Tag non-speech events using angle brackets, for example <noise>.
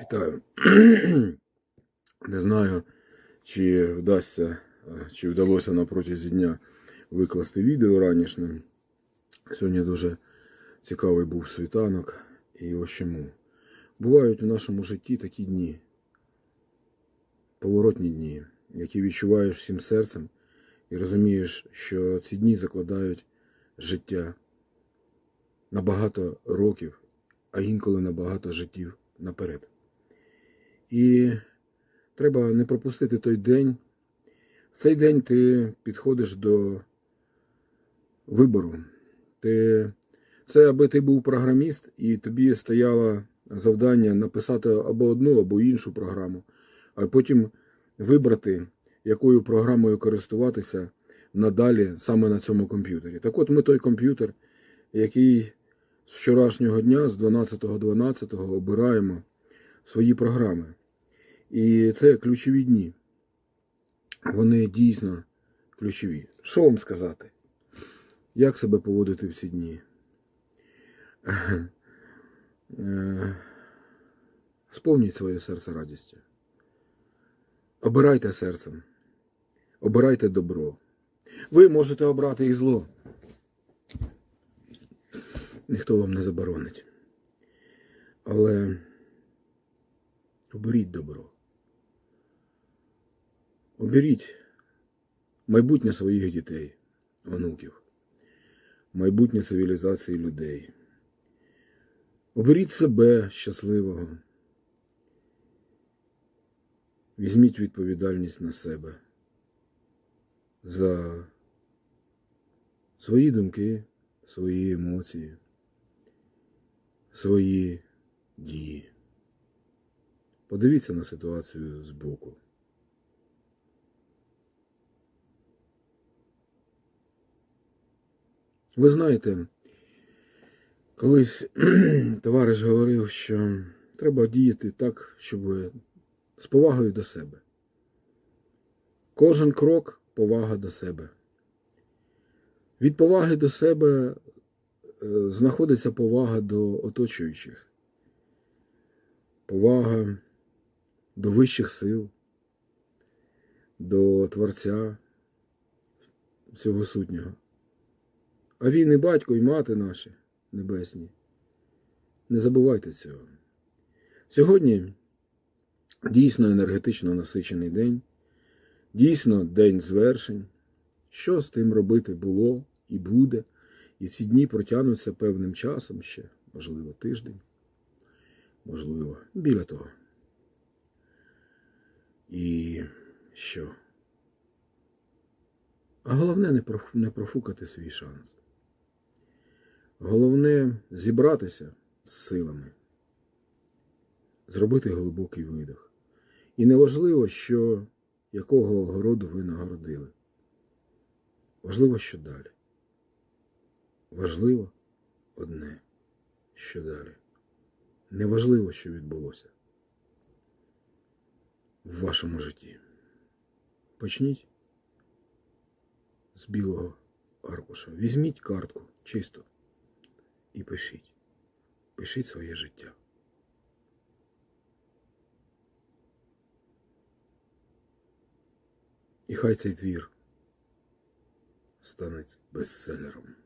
Вітаю. <clears throat> Не знаю, чи вдасться, е, чи вдалося на протязі дня викласти відео ранішнє. Сьогодні дуже цікавий був світанок. І ось чому. Бувають у нашому житті такі дні, поворотні дні, які відчуваєш всім серцем і розумієш, що ці дні закладають життя на багато років, а інколи на багато життів наперед. І треба не пропустити той день. В цей день ти підходиш до вибору. Ти... Це аби ти був програміст, і тобі стояло завдання написати або одну, або іншу програму, а потім вибрати, якою програмою користуватися надалі саме на цьому комп'ютері. Так от ми той комп'ютер, який з вчорашнього дня, з 12.12, обираємо свої програми. І це ключові дні. Вони дійсно ключові. Що вам сказати? Як себе поводити в ці дні? Е, Сповніть своє серце радістю. Обирайте серцем. Обирайте добро. Ви можете обрати і зло. Ніхто вам не заборонить. Але оберіть добро. Оберіть майбутнє своїх дітей, онуків, майбутнє цивілізації людей. Оберіть себе щасливого. Візьміть відповідальність на себе за свої думки, свої емоції, свої дії. Подивіться на ситуацію збоку. Ви знаєте, колись <clears throat> товариш говорив, що треба діяти так, щоб з повагою до себе. Кожен крок повага до себе. Від поваги до себе е, знаходиться повага до оточуючих, повага до вищих сил, до Творця всього сутнього. А він і батько, і мати наші небесні. Не забувайте цього. Сьогодні дійсно енергетично насичений день, дійсно день звершень. Що з тим робити було і буде, і ці дні протягнуться певним часом ще, можливо, тиждень, можливо, біля того. І що? А головне не профукати свій шанс. Головне зібратися з силами, зробити глибокий видих. І неважливо, що якого огороду ви нагородили. Важливо, що далі. Важливо одне, що далі. Неважливо, що відбулося в вашому житті. Почніть з білого аркуша. Візьміть картку чисто і пишіть. Пишіть своє життя. І хай цей твір стане бестселером.